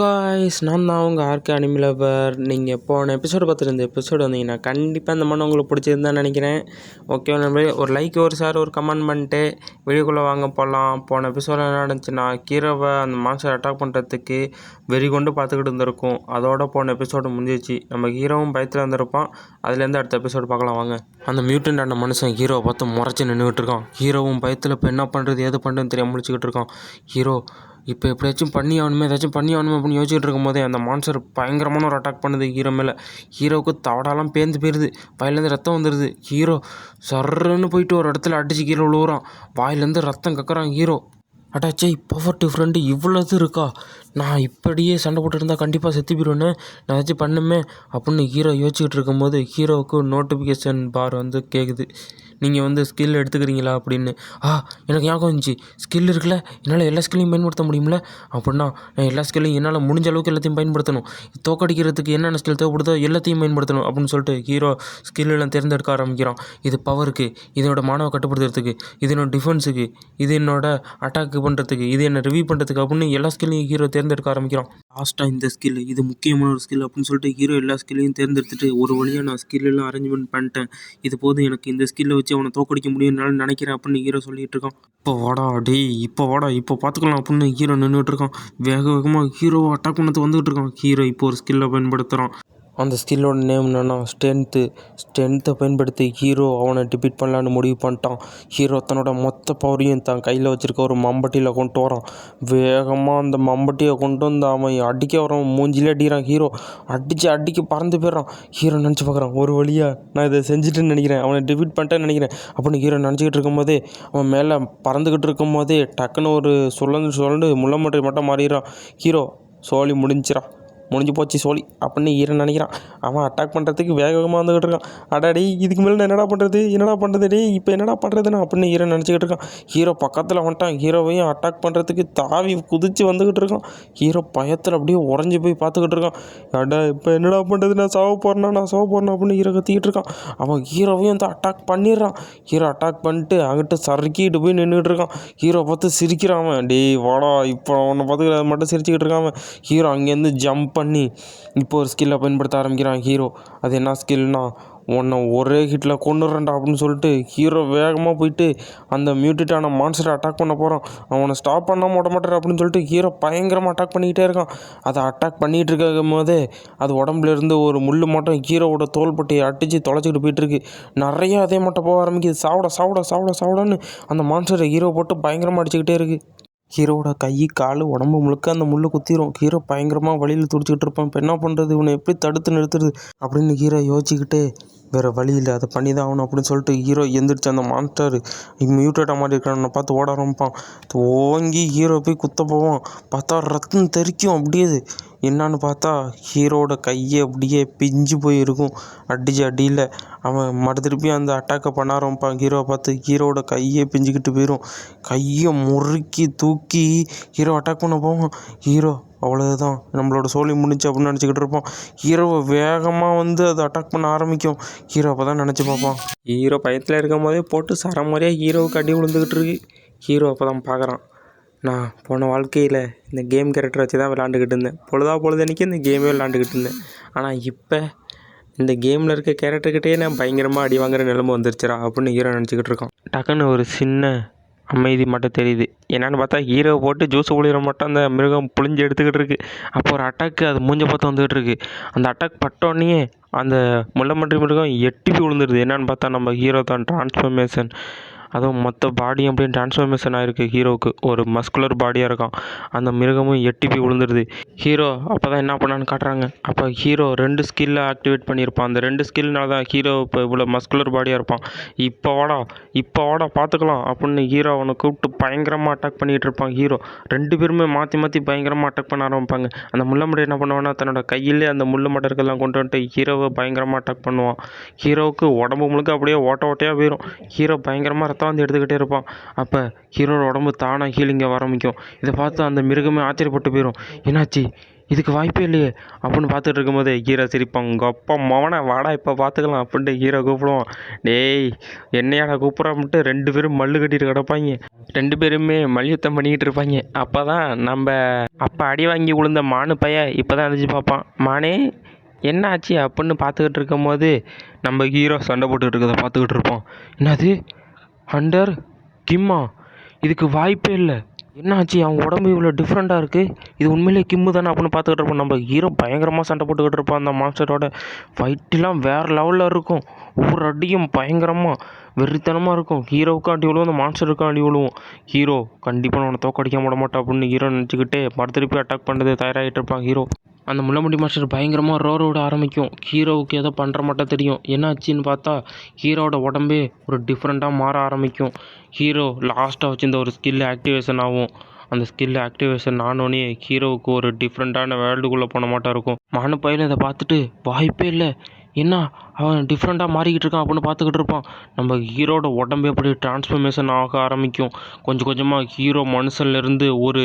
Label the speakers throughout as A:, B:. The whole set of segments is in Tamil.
A: காய்ஸ் நான் தான் உங்கள் ஆர்கே அனிமிலவர் நீங்கள் போன எபிசோடு பார்த்துருந்த எபிசோடு வந்தீங்கன்னா கண்டிப்பாக இந்த மண்ணு உங்களுக்கு பிடிச்சிருந்தான்னு நினைக்கிறேன். ஓகே ஒரு லைக் ஒரு சார் ஒரு கமெண்ட் பண்ணிட்டு வீடியோக்குள்ளே வாங்க போகலாம் போன எபிசோடு என்ன நடந்துச்சுன்னா கீரவை அந்த மான்ஸ்டர் அட்டாக் பண்ணுறதுக்கு வெறி கொண்டு பார்த்துக்கிட்டு இருந்திருக்கும். அதோட போன எபிசோடு முடிஞ்சிச்சு நம்ம ஹீரோவும் பயத்தில் இருந்திருப்பான். அதுலேருந்து அடுத்த எபிசோடு பார்க்கலாம் வாங்க. அந்த மியூட்டன்ட் அந்த மனுஷன் ஹீரோவை பார்த்து முறைச்சி நின்றுக்கிட்டு இருக்கான். ஹீரோவும் பயத்தில் இப்போ என்ன பண்ணுறது ஏது பண்ணுறதுன்னு தெரியாம முடிச்சுக்கிட்டு இருக்கான். ஹீரோ இப்போ எப்படியாச்சும் பண்ணி ஆகணுமே ஏதாச்சும் பண்ணி ஆகணுமே அப்படின்னு யோசிச்சுட்டு இருக்கும்போதே அந்த மான்சர் பயங்கரமான ஒரு அட்டாக் பண்ணுது ஹீரோ மேலே. ஹீரோவுக்கு தவடாலாம் பேந்து போயிடுது வாயிலேருந்து ரத்தம் வந்துடுது ஹீரோ சர்ன்னு போயிட்டு ஒரு இடத்துல அடிச்சு கீழே விழுவுறான். வாயிலேருந்து ரத்தம் கக்கறான் ஹீரோ அட்டாச்சே பவர் டிஃப்ரெண்ட்டு இவ்வளோது இருக்கா? நான் இப்படியே சண்டை போட்டுருந்தா கண்டிப்பாக செத்து போயிடுவேன்னு நான் ஏதாச்சும் பண்ணுமே அப்படின்னு ஹீரோ யோசிச்சுக்கிட்டு இருக்கும்போது ஹீரோவுக்கு நோட்டிஃபிகேஷன் பார் வந்து கேட்குது நீங்கள் வந்து ஸ்கில் எடுத்துக்கிறீங்களா அப்படின்னு. ஆ எனக்கு ஞாபகம் இருந்துச்சு ஸ்கில் இருக்குல்ல என்னால் எல்லா ஸ்கில்லையும் பயன்படுத்த முடியும்ல? அப்படின்னா நான் எல்லா ஸ்கில்லையும் என்னால் முடிஞ்ச அளவுக்கு எல்லாத்தையும் பயன்படுத்தணும். தோக்கடிக்கிறதுக்கு என்னென்ன ஸ்கில் தேவைப்படுதோ எல்லாத்தையும் பயன்படுத்தணும் அப்படின்னு சொல்லிட்டு ஹீரோ ஸ்கில் எல்லாம் தேர்ந்தெடுக்க ஆரம்பிக்கிறான். இது பவருக்கு இதனோட மாணவ கட்டுப்படுத்துறதுக்கு இது என்னோட டிஃபென்ஸுக்கு இது என்னோட அட்டாக் பண்ணுறதுக்கு இது என்ன ரிவ்யூ பண்ணுறதுக்கு அப்படின்னு எல்லா ஸ்கில்லையும் ஹீரோ தேர்ந்தெடுக்க ஆரம்பிக்கிறான். லாஸ்ட்டாக இந்த ஸ்கில் இது முக்கியமான ஒரு ஸ்கில் அப்படின்னு சொல்லிட்டு ஹீரோ எல்லா ஸ்கில்லையும் தேர்ந்தெடுத்துட்டு ஒரு வழியாக நான் ஸ்கில் எல்லாம் அரேஞ்ச்மெண்ட் பண்ணிட்டேன். இது போதும் எனக்கு இந்த ஸ்கில்லை வச்சு அவனை தோக்கடிக்க முடியும்னால நினைக்கிறேன் அப்படின்னு ஹீரோ சொல்லிகிட்டு இருக்கான். இப்போ வாடா டேய் இப்போ வாடா இப்போ பார்த்துக்கலாம் அப்படின்னு ஹீரோ நின்றுட்டு இருக்கான். வேக வேகமாக ஹீரோ அட்டாக் பண்ணது வந்துகிட்டு இருக்கான். ஹீரோ இப்போ ஒரு ஸ்கில்லை பயன்படுத்துகிறான் அந்த ஸ்கில்லோட நேம் என்னென்னா ஸ்ட்ரென்த்து ஸ்ட்ரென்த்தை பயன்படுத்தி ஹீரோ அவனை டிபீட் பண்ணலான்னு முடிவு பண்ணிட்டான். ஹீரோ தன்னோட மொத்த பவரையும் தான் கையில் வச்சுருக்க ஒரு மம்பட்டியில் கொண்டு வரான். வேகமாக அந்த மம்பட்டியை கொண்டு வந்து அவன் அடிக்க வரான் மூஞ்சிலே அடிக்கிறான் ஹீரோ அடித்து அடிக்க பறந்து போயிடுறான். ஹீரோ நினச்சி பார்க்குறான் ஒரு வழியாக நான் இதை செஞ்சுட்டுன்னு நினைக்கிறேன். அவனை டிபீட் பண்ணிட்டேன்னு நினைக்கிறேன். அப்படின்னு ஹீரோ நினச்சிக்கிட்டு இருக்கும்போதே அவன் மேலே பறந்துக்கிட்டு இருக்கும்போதே டக்குன்னு ஒரு சுழந்து சொல்லு முள்ளமட்டை மட்டும் மாறிடுறான். ஹீரோ சோழி முடிஞ்சிடான் முடிஞ்சு போச்சு சோழி அப்படின்னு ஈரன் நினைக்கிறான். அவன் அட்டாக் பண்ணுறதுக்கு வேக வேகமாக வந்துக்கிட்டு இருக்கான். அடாடி இதுக்கு மேலே நான் என்னடா பண்ணுறது என்னடா பண்ணுறது டே இப்போ என்னடா பண்ணுறதுன்னு அப்படின்னு ஹீரோ நினச்சிக்கிட்டு இருக்கான். ஹீரோ பக்கத்தில் வந்துட்டான். ஹீரோவையும் அட்டாக் பண்ணுறதுக்கு தாவி குதித்து வந்துக்கிட்டு இருக்கான். ஹீரோ பயத்தில் அப்படியே உறைஞ்சி போய் பார்த்துக்கிட்டு இருக்கான். அடா இப்போ என்னடா பண்ணுறது நான் சாவ போகிறேன்னா நான் சாவ போகிறேன் அப்படின்னு ஹீரோ கத்திக்கிட்டு இருக்கான். அவன் ஹீரோவையும் வந்து அட்டாக் பண்ணிடுறான். ஹீரோ அட்டாக் பண்ணிட்டு அங்கிட்ட சறுக்கிட்டு போய் நின்றுக்கிட்டு இருக்கான். ஹீரோ பார்த்து சிரிக்கிறான் அவன். டேய் வாடா இப்போ அவனை பார்த்து அதை மட்டும் சிரிச்சுக்கிட்டு இருக்கான் அவன். ஹீரோ அங்கேருந்து ஜம்ப் பண்ணி இப்போ ஒரு ஸ்கில்லை பயன்படுத்த ஆரம்பிக்கிறான். ஹீரோ அது என்ன ஸ்கில்னா உன்னை ஒரே ஹிட்டில் கொண்டுறேன்டா அப்படின்னு சொல்லிட்டு ஹீரோ வேகமாக போயிட்டு அந்த மியூட்டிட்டான மான்ஸ்டரை அட்டாக் பண்ண போகிறான் அவனை ஸ்டாப் பண்ணாமல் விட மாட்டார் அப்படின்னு சொல்லிட்டு ஹீரோ பயங்கரமாக அட்டாக் பண்ணிக்கிட்டே இருக்கான். அதை அட்டாக் பண்ணிகிட்டு இருக்கும் போதே அது உடம்புல இருந்து ஒரு முள் மட்டும் ஹீரோவோட தோள்பட்டையை அடித்து தொலைச்சிக்கிட்டு போயிட்டுருக்கு நிறையா நிறைய அதே மட்டும் போக ஆரம்பிக்குது. சாவிட சாவிட சாவிட சாவிடன்னு அந்த மான்ஸ்டரை ஹீரோ போட்டு பயங்கரமாக அடிச்சுக்கிட்டே இருக்குது ஹீரோவோட கை கால் உடம்பு முழுக்க அந்த முள்ளு குத்திரும். ஹீரோ பயங்கரமாக வழியில் துடிச்சிக்கிட்டு இருப்பான். இப்போ என்ன பண்ணுறது இவனை எப்படி தடுத்து நிறுத்துறது? அப்படின்னு ஹீரோ யோசிச்சுக்கிட்டே வேறு வழி இல்லை அதை பண்ணி தான் ஆகணும் அப்படின்னு சொல்லிட்டு ஹீரோ எந்திரிச்சு அந்த மாஸ்டர் மியூட்டேட்டாக மாதிரி இருக்கிறவனை பார்த்து ஓட ஆரம்பிப்பான். ஓங்கி ஹீரோ போய் குத்த போவான். பார்த்தா ரத்தம் தெறிக்கும் அப்படியே என்னான்னு பார்த்தா ஹீரோவோட கையை அப்படியே பிஞ்சு போயிருக்கும். அடிச்சு அடியில் அவன் மறு திருப்பி அந்த அட்டாக்கை பண்ண ஆரம்பிப்பான் ஹீரோவை பார்த்து ஹீரோவோட கையே பிஞ்சுக்கிட்டு போயிடும் கையை முறுக்கி தூக்கி ஹீரோ அட்டாக் பண்ண போவான். ஹீரோ அவ்வளோதான் நம்மளோட சோழி முடிஞ்சு அப்படின்னு நினச்சிக்கிட்டு இருப்போம் ஹீரோவை வேகமாக வந்து அதை அட்டாக் பண்ண ஆரம்பிக்கும். ஹீரோ அப்போ தான் நினச்சி பார்ப்பான். ஹீரோ பயத்தில் இருக்கும் போதே போட்டு சரமாரியாக ஹீரோவுக்கு அடி விழுந்துக்கிட்டு இருக்கு. ஹீரோ அப்போ தான் பார்க்குறான். நான் போன வாழ்க்கையில் இந்த கேம் கேரக்டர் வச்சு தான் விளாண்டுக்கிட்டு இருந்தேன். பொழுதா பொழுதன்னைக்கு இந்த கேமே விளாண்டுக்கிட்டு இருந்தேன். ஆனால் இப்போ இந்த கேமில் இருக்க கேரக்டர்கிட்டே நான் பயங்கரமாக அடி வாங்குற நிலைமை வந்துருச்சுடா அப்படின்னு ஹீரோ நினச்சிக்கிட்டு இருக்கான் டக்குன்னு ஒரு சின்ன அமைதி மட்டும் தெரியுது. என்னென்னு பார்த்தா ஹீரோ போட்டு ஜூஸ் குளிர மட்டும் அந்த மிருகம் புளிஞ்சு எடுத்துக்கிட்டு இருக்கு. அப்போ ஒரு அட்டாக்கு அது மூஞ்ச பார்த்து வந்துகிட்டு இருக்கு. அந்த அட்டாக் பட்டோடனே அந்த முள்ளமன்றி மிருகம் எட்டி விழுந்துருது. என்னென்னு பார்த்தா நம்ம ஹீரோ தான் டிரான்ஸ்ஃபர்மேஷன் அதுவும் மொத்த பாடியும் அப்படியே டிரான்ஸ்ஃபர்மேஷன் ஆகிருக்கு ஹீரோவுக்கு. ஒரு மஸ்குலர் பாடியாக இருக்கான். அந்த மிருகமும் எட்டிப்பி விழுந்துருது. ஹீரோ அப்போ தான் என்ன பண்ணான்னு காட்டுறாங்க. அப்போ ஹீரோ ரெண்டு ஸ்கில்லை ஆக்டிவேட் பண்ணியிருப்பான். அந்த ரெண்டு ஸ்கில்னால தான் ஹீரோ இப்போ இவ்வளோ மஸ்குலர் பாடியாக இருப்பான். இப்போ வாடா இப்போ வாடா பார்த்துக்கலாம் அப்படின்னு ஹீரோ அவனை கூப்பிட்டு பயங்கரமாக அட்டாக் பண்ணிகிட்டு இருப்பான் ஹீரோ. ரெண்டு பேருமே மாற்றி மாற்றி பயங்கரமாக அட்டாக் பண்ண ஆரம்பிப்பாங்க. அந்த முள்ளமடை என்ன பண்ணுவான்னா தன்னோட கையிலே அந்த முள்ளு மடர்கள்லாம் கொண்டு வந்துட்டு ஹீரோவை பயங்கரமாக அட்டாக் பண்ணுவான். ஹீரோவுக்கு உடம்பு முழுக்க அப்படியே ஓட்ட ஓட்டையாக போயிடும் ஹீரோ பயங்கரமாக உட்காந்து வந்து எடுத்துக்கிட்டே இருப்பான். அப்போ ஹீரோட உடம்பு தானாக ஹீலிங்காக ஆரம்பிக்கும். இதை பார்த்து அந்த மிருகமே ஆச்சரியப்பட்டு போயிடும் என்னாச்சு? இதுக்கு வாய்ப்பே இல்லையே. அப்படின்னு பார்த்துட்டு இருக்கும்போது ஹீரோ சிரிப்பான். உங்கள் அப்பா மவனை வாடா இப்போ பார்த்துக்கலாம் அப்படின்ட்டு ஹீரோ கூப்பிடுவான். டேய் என்னையாடா கூப்பிட்றான்ட்டு ரெண்டு பேரும் மல்லு கட்டிட்டு கிடப்பாங்க. ரெண்டு பேருமே மல்யுத்தம் பண்ணிக்கிட்டு இருப்பாங்க. அப்போ தான் நம்ம அப்போ அடி வாங்கி விழுந்த மானு பைய இப்போ தான் எழுந்திரிச்சு பார்ப்பான். மானே என்ன ஆச்சு அப்படின்னு பார்த்துக்கிட்டு இருக்கும்போது நம்ம ஹீரோ சண்டை போட்டுக்கிட்டு இருக்கிறத பார்த்துக்கிட்டு இருப்போம் என்னது ஹண்டர் கிம்மா. இதுக்கு வாய்ப்பே இல்லை. என்னாச்சு? அவன் உடம்பு இவ்வளோ டிஃப்ரெண்ட்டாக இருக்குது இது உண்மையிலே கிம்மு தானே அப்படின்னு பார்த்துக்கிட்டு இருப்போம். நம்ம ஹீரோ பயங்கரமாக சண்டை போட்டுக்கிட்டு இருப்பான் அந்த மாஸ்டரோட ஃபைட்டெலாம் வேறு லெவலில் இருக்கும். ஒவ்வொரு அடியும் பயங்கரமாக வெறித்தனமாக இருக்கும். ஹீரோவுக்கும் அடி விழுவும் அந்த மான்ஸ்டருக்கும் அடி விழுவும். ஹீரோ கண்டிப்பாக அவனை தோக்கடிக்க விட மாட்டான் அப்படின்னு ஹீரோ நினச்சிக்கிட்டே மறு திருப்பி அட்டாக் பண்ணுறது தயாராகிட்டு இருப்பான் ஹீரோ அந்த முள்ளமுடி மாஸ்டர் பயங்கரமாக ரோர் விட ஆரம்பிக்கும். ஹீரோவுக்கு ஏதோ பண்ணுற மட்டும் தெரியும். என்னாச்சுன்னு பார்த்தா ஹீரோவோட உடம்பே ஒரு டிஃப்ரெண்ட்டாக மாற ஆரம்பிக்கும். ஹீரோ லாஸ்ட்டாக வச்சுருந்த ஒரு ஸ்கில் ஆக்டிவேஷன் ஆகும். அந்த ஸ்கில் ஆக்டிவேஷன் ஆனோடனே ஹீரோவுக்கு ஒரு டிஃப்ரெண்ட்டான வேர்ல்டுக்குள்ளே போன மாட்டம் இருக்கும். மன பையன் இதை பார்த்துட்டு வாய்ப்பே இல்லை. என்ன? அவன் டிஃப்ரெண்ட்டாக மாறிக்கிட்டு இருக்கான் அப்படின்னு பார்த்துக்கிட்டு இருப்பான். நம்ம ஹீரோட உடம்பு எப்படி டிரான்ஸ்ஃபர்மேஷன் ஆக ஆரம்பிக்கும். கொஞ்சம் கொஞ்சமாக ஹீரோ மனுஷன்லேருந்து ஒரு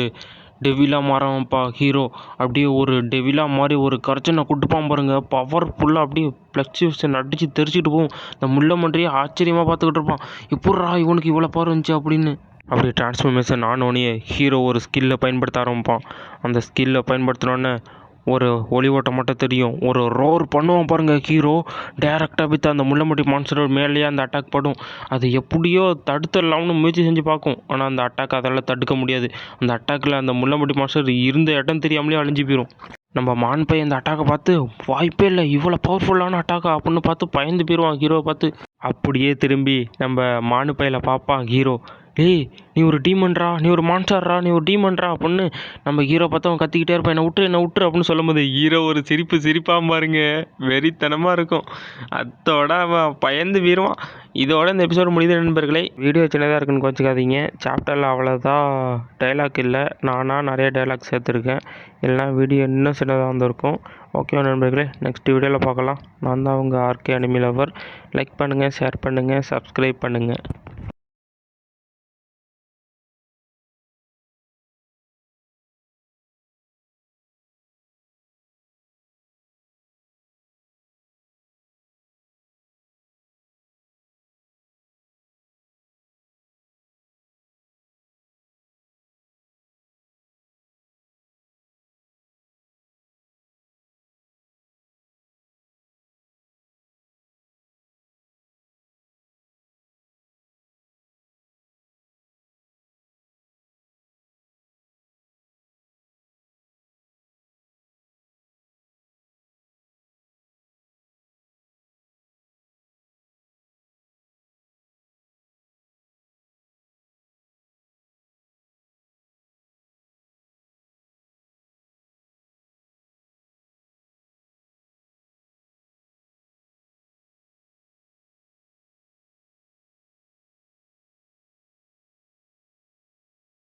A: டெவிலா மாறான்ப்பா ஹீரோ அப்படியே ஒரு டெவிலா மாதிரி ஒரு கர்ச்சனை கொடுப்பான் பாருங்க. பவர்ஃபுல்லாக அப்படியே ஃப்ளக்சுவேஷன் அடித்து தெரிச்சுட்டு போகும். இந்த முள்ள மன்றியே ஆச்சரியமாக பார்த்துக்கிட்டு இருப்பான். எப்பட்றா இவனுக்கு இவ்வளோ பவர் இருந்துச்சு? அப்படின்னு. அப்படி டிரான்ஸ்ஃபர்மேஷன் ஆனோடனே ஹீரோ ஒரு ஸ்கில்லை பயன்படுத்த ஆரம்பிப்பான். அந்த ஸ்கில்லை பயன்படுத்தினோடனே ஒரு ஒளி ஓட்டம் மட்டும் தெரியும். ஒரு ரோர் பண்ணுவான் பாருங்கள் ஹீரோ டேரெக்டாக வித்து அந்த முள்ளம்பட்டி மான்ஸ்டர் மேலேயே அந்த அட்டாக் படும். அது எப்படியோ தடுத்துடலாம்னு முயற்சி செஞ்சு பார்க்கும். ஆனால் அந்த அட்டாக் அதெல்லாம் தடுக்க முடியாது. அந்த அட்டாக்கில் அந்த முள்ளம்பட்டி மான்ஸ்டர் இருந்த இடம் தெரியாமலே அழிஞ்சு போயிடும் நம்ம மான் பையன் இந்த அட்டாக்கை பார்த்து வாய்ப்பே இல்லை இவ்வளோ பவர்ஃபுல்லான அட்டாக்கா அப்படின்னு பார்த்து பயந்து போயிடுவான் ஹீரோவை பார்த்து. அப்படியே திரும்பி நம்ம மானு பையில பார்ப்பான் ஹீரோ ஏய் நீ ஒரு டீமன்ரா நீ ஒரு மான்ஸ்டர்ரா நீ ஒரு டீமன்ரா அப்படின்னு நம்ம ஹீரோ பார்த்து அவன் கத்திக்கிட்டே இருப்பான். என்னை விட்டு என்னை விட்டுரு அப்படின்னு சொல்லும்போது ஹீரோ ஒரு சிரிப்பு சிரிப்பாக பாருங்க. வெறித்தனமாக இருக்கும். அதோட அவன் பயந்து வீருவான். இதோட இந்த எபிசோடு முடிந்த நண்பர்களே. வீடியோ சின்னதாக இருக்குன்னு கோச்சிக்காதீங்க. சாப்டரில் அவ்வளோதான் டைலாக் இல்லை. நானாக நிறைய டைலாக் சேர்த்துருக்கேன். இல்லைனா வீடியோ இன்னும் சின்னதாக வந்திருக்கும். ஓகே நண்பர்களே நெக்ஸ்ட் வீடியோவில் பார்க்கலாம். நான் தான் அவங்க ஆர்கே அனிமி லவர் லைக் பண்ணுங்கள் ஷேர் பண்ணுங்கள் சப்ஸ்கிரைப் பண்ணுங்கள்